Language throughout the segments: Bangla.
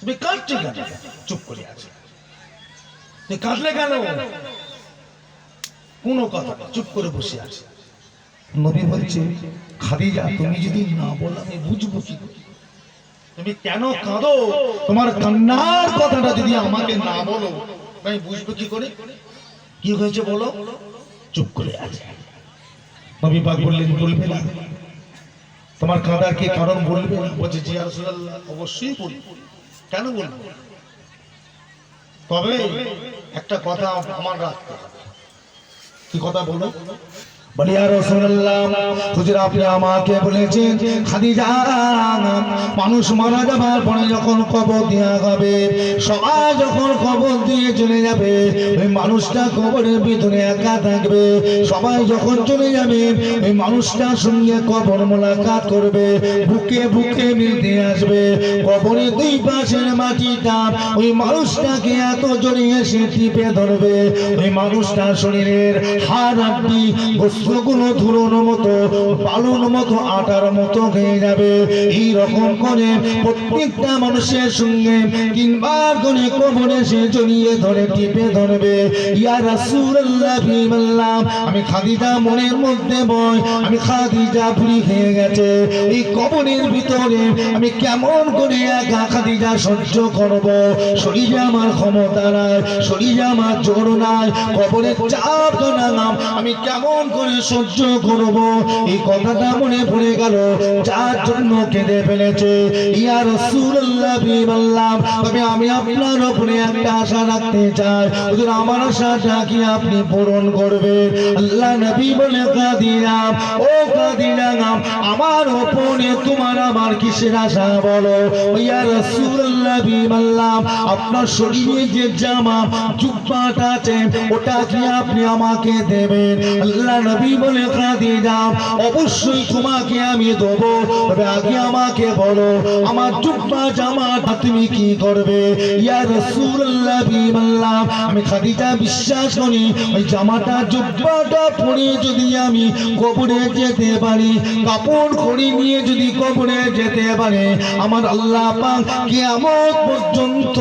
তুমি কেন চুপ করে কাঁদলে কেন? কোনো কথা চুপ করে বসে নবী বলছে, খাদিজা, তুমি যদি না আমি বুঝব কি তুমি কেন কাঁদো? তোমার কান্নার কথাটা যদি আমাকে না বলো, আমি বুঝব কি করে? কি হয়েছে বলো? চুপ করে আছে। নবী পাক বললেন, বলবে না। তোমার কাঁদার কি কারণ বলবে বলছে, জি রাসূলুল্লাহ, অবশ্যই বলব। কেন বলব? তবে একটা কথা আমার রাখতে হবে। কি কথা বলো বলি আর হুজুর আপনি আমাকে বলেছেন, খাদিজা, মানুষ মারা যাবার পরে যখন কবর দেওয়া হবে সবাই কবর ওই মানুষটা কবরের চলে যাবে, ওই সঙ্গে কবর মোলাকাত করবে, বুকে বুকে মিলতে আসবে, কবরের দুই পাশের মাটিটা, ওই মানুষটাকে এত জড়িয়ে সে টিপে ধরবে, ওই মানুষটার শরীরের হাড় হাড্ডি বস্ত্রগুলো ধুলোর মতো বালুর মতো আটার মতো হয়ে যাবে। এই রকম করে প্রত্যেকটা মানুষের সঙ্গে তিনবার করে কবরে সে জড়িয়ে ধরে, টিপে ধরবে। ইয়া রাসূলুল্লাহ বিমাল্লাম আমি খাদিজা মনের মধ্যে বয় আমি খাদিজা ভুলি হয়ে গেছে। এই কবরের ভিতরে আমি কেমন করে একা খাদিজা সহ্য করব? শরীরে আমার ক্ষমতা নাই, শরীরে আমার জোর নাই, কবরের চাপ নাম আমি কেমন করে সহ্য করব। এই কথাটা মনে পড়ে গেল। যার জন্য কেঁদে ফেলেছে। ইয়া রাসূলুল্লাহ বিমাল্লাম তবে আমি আপনার উপরে একটা আশা রাখতে চাই। হুজুর, আমার আশাটা কি আপনি পূরণ করবেন? আল্লাহ নবী বলে কাদিরাম ও কাদিরাম আমার উপরে তোমার আমার কিসের আশা বলো? ইয়া রাসূলুল্লাহ বিমাল্লাম আপনার শরীরে যে জামা, জুব্বাটা আছে, ওটা কি আপনি আমাকে দেবেন? আল্লাহ নবী বলে কাদিরাম অবশ্যই তোমাকে আমি দেবো। তবে আগে আমাকে বলো, আমার জুব্বা জামাটা তুমি কি করবে? ইয়া রাসূলুল্লাহ বিমাল্লাম আমি খাদিজা বিশ্বাস করি, ওই জামাটা, জুব্বাটা পরে যদি আমি কবরে যেতে পারি, কাপড় খড়ি নিয়ে যদি কবরে যেতে পারে, আমার আল্লাহ পাক কিয়ামত পর্যন্ত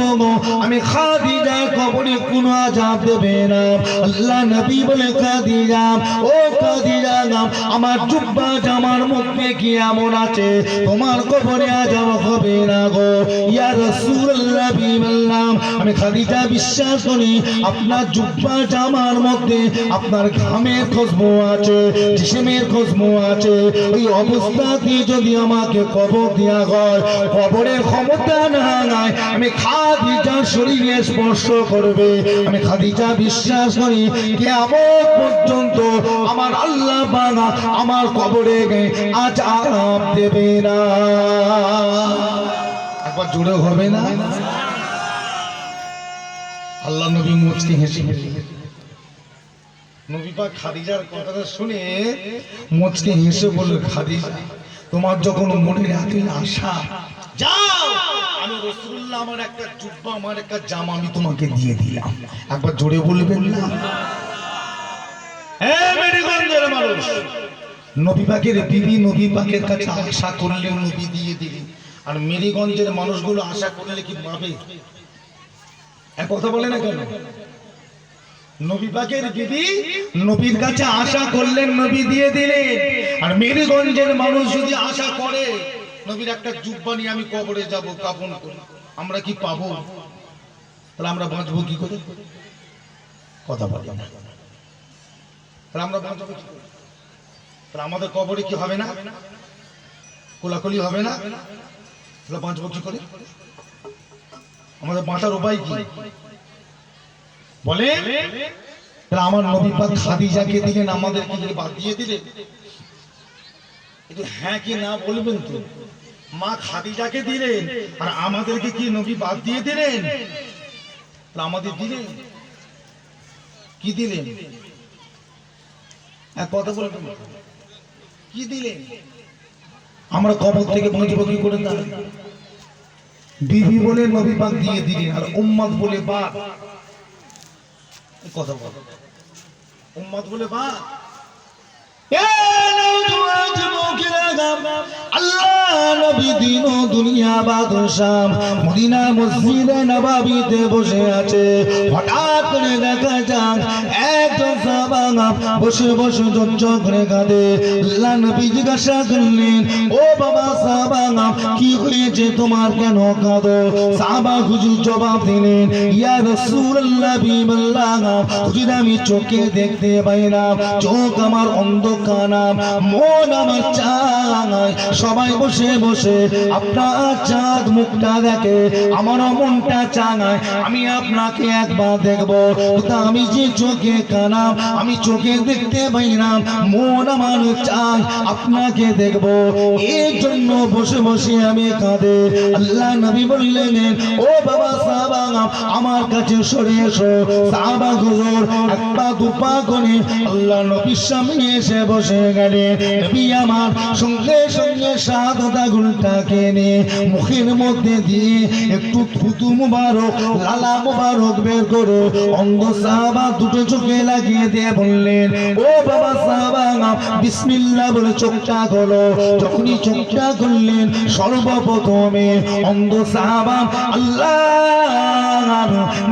আমি খাদিজা কবরে কোনো আযাব দেবে না। আল্লাহ নবী বলে খাদিজা ও আমার জুব্বা জামার মধ্যে কি এমন আছে? তোমার কবরে আযাব হবে না গো। ইয়া রাসূলুল্লাহ বিমাল্লাম আমি খাদিজা বিশ্বাস করি, আপনার জুব্বা জামার মধ্যে আপনার ঘামের খুশবু আছে, জিসিমের খুশবু আছে। ওই অবস্থাতে যদি আমাকে কবর দেওয়া হয় কবরের ক্ষমতা না নাই, আমি খাদিজা শরীরে স্পর্শ করবে। আমি খাদিজা বিশ্বাস করি কেমন পর্যন্ত আমার আল্লাহ বাবা আমার কবরে আজ আরাম দেবে না। একবার জুড়ে হবে না? আল্লাহ নবী মুচকি হেসে হেসে নবী পাক খাদিজার কথাটা শুনে মুচকি হেসে বলল, খাদিজা, তোমার যখন মনের এত আশা, যাও, আমি রসুল্লাহ আমার একটা জুব্বা, আমার একটা জামা আমি তোমাকে দিয়ে দিলাম। একবার জোরে বলবেন না? নবী বিবি নবী কাছে আশা করলে নবী দিয়ে দিলেন আর মেরিগঞ্জের মানুষগুলো আশা করলে কি পাবে এক কথা বলে না কেন? নবী পাকের নবীর কাছে আশা করলেন নবী দিয়ে দিলেন আর মেরিগঞ্জের মানুষ যদি আশা করে, নবীর একটা জুব্বা নিয়ে আমি কবরে যাব কাপন করে। আমরা কি পাবো? তাহলে আমরা বাঁচবো কি করে? কথা বলে তাহলে আমরা বাঁচবো কি করে? তাহলে আমাদের কবরে কি হবে না? কোলাকুলি হবে না? তাহলে বাঁচবো কি করে? আমাদের বাঁচার উপায় কি? বলে তাহলে আমার নবী পাক খাদিজাকে দিলেন, আমাদেরকে যদি বাদ দিয়ে দিলেন। একটু হ্যাঁ কি না বলবেন তো? মা খাদিজাকে দিলেন, আর আমাদেরকে কি নবী বাদ দিয়ে দিলেন? আমাদের দিলেন? কি দিলেন? এক কথা বলবেন কি দিলেন? আমরা কবর থেকে বুঝব কি করে তা বিবি বলে নবী পাক দিয়ে দিলেন আর উম্মত বলে বাপ কথা বল। উম্মত বলে বাপ এ নওজোয়ান যুবকেরা গাম, কি হয়েছে? তোমার কেন কাঁদো? সাহাবা হুজুর জবাব দিলেন, ইয়া রাসূলুল্লাহ আমি চোখে দেখতে পাই না। চোখ আমার অন্ধকানা মন আমার চায় সবাই বসে বসে আপনার চাঁদ মুখটা দেখে আমার মনটা চায় আমি আপনাকে একবার দেখব। আমি যে চোখে কানাম, আমি চোখে দেখতে পাই না মন আমার চায় আপনাকে দেখব। এর জন্য বসে বসে আমি কাঁদে। আল্লাহ নবী বললেন, ও বাবা সাহাবা আমার কাছে সরে এসো। সাহাবা হুজুর এক পা করে আল্লাহ নবীর সামনে এসে বসে গেলেন। নবী আমার সঙ্গে সঙ্গে সর্বপ্রথমে অন্ধ সাহাবা আল্লাহ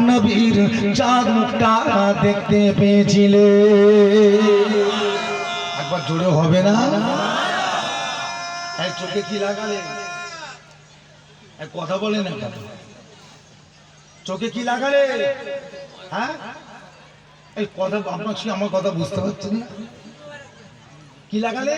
নবীর চাঁদ মুখটা দেখতে পেয়েছিলে। একবার জোরে হবে না? এক চোখে কি লাগালে? এক কথা বলে না? চোখে কি লাগালে? হ্যাঁ? এই কথা, আপনার আমার কথা বুঝতে পারছেন না। কি লাগালে?